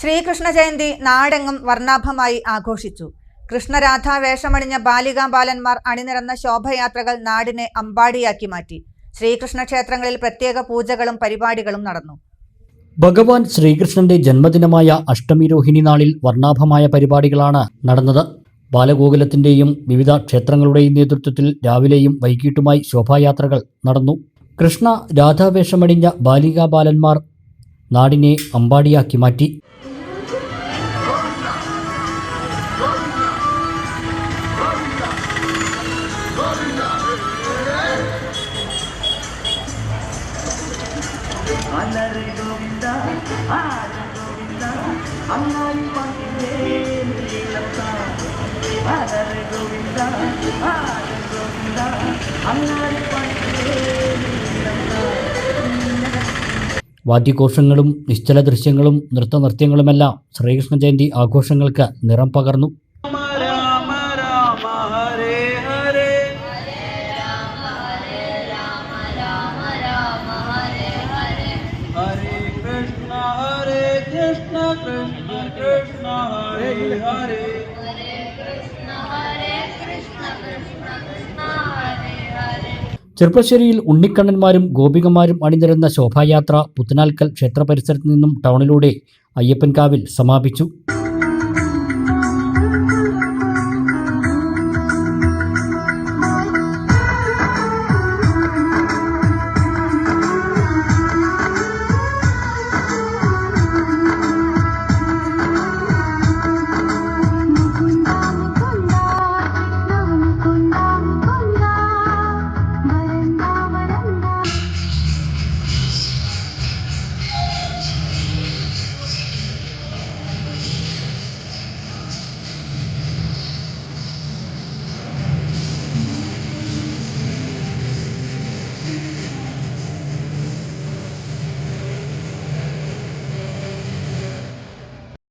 ശ്രീകൃഷ്ണ ജയന്തി നാടെങ്ങും വർണാഭമായി ആഘോഷിച്ചു. കൃഷ്ണരാധാ വേഷമണിഞ്ഞ ബാലികാ ബാലന്മാർ അണിനിരന്ന ശോഭയാത്രകൾ നാടിനെ അമ്പാടിയാക്കി മാറ്റി. ശ്രീകൃഷ്ണ ക്ഷേത്രങ്ങളിൽ പ്രത്യേക പൂജകളും പരിപാടികളും നടന്നു. ഭഗവാൻ ശ്രീകൃഷ്ണന്റെ ജന്മദിനമായ അഷ്ടമി രോഹിണി നാളിൽ വർണാഭമായ പരിപാടികളാണ് നടന്നത്. ബാലഗോകുലത്തിന്റെയും വിവിധ ക്ഷേത്രങ്ങളുടെയും നേതൃത്വത്തിൽ രാവിലെയും വൈകിട്ടുമായി ശോഭായാത്രകൾ നടന്നു. കൃഷ്ണ രാധാവേഷമണിഞ്ഞ ബാലികാ ബാലന്മാർ നാടിനെ അമ്പാടിയാക്കി മാറ്റി. അലറി ഗോവിന്ദ ആര ഗോവിന്ദ അങ്ങാടി പണ്ടിന്റെ അലറി ഗോവിന്ദ ആര ഗോവിന്ദ അങ്ങാടി വാദ്യഘോഷങ്ങളും നിശ്ചല ദൃശ്യങ്ങളും നൃത്തനൃത്യങ്ങളുമെല്ലാം ശ്രീകൃഷ്ണ ജയന്തി ആഘോഷങ്ങൾക്ക് നിറം പകർന്നു. കൃഷ്ണ ഹരേ ഹരേ ചെറുപ്പശ്ശേരിയിൽ ഉണ്ണിക്കണ്ണന്മാരും ഗോപികമാരും അണിനിരുന്ന ശോഭായാത്ര പുത്തനാൽക്കൽ ക്ഷേത്ര പരിസരത്ത് നിന്നും ടൗണിലൂടെ അയ്യപ്പൻകാവിൽ സമാപിച്ചു.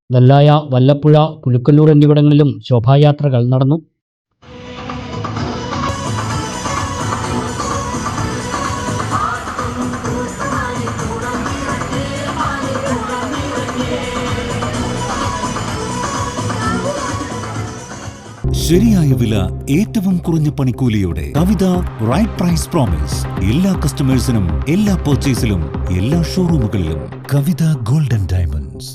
നെല്ലായ വല്ലപ്പുഴ പുലുക്കല്ലൂർ എന്നിവിടങ്ങളിലും ശോഭായാത്രകൾ നടന്നു. ശരിയായ വില ഏറ്റവും കുറഞ്ഞ പണിക്കൂലിയോടെ കവിത റൈറ്റ് പ്രൈസ് പ്രോമിസ് എല്ലാ കസ്റ്റമേഴ്സിനും എല്ലാ പർച്ചേസിലും എല്ലാ ഷോറൂമുകളിലും കവിത ഗോൾഡൻ ഡയമണ്ട്സ്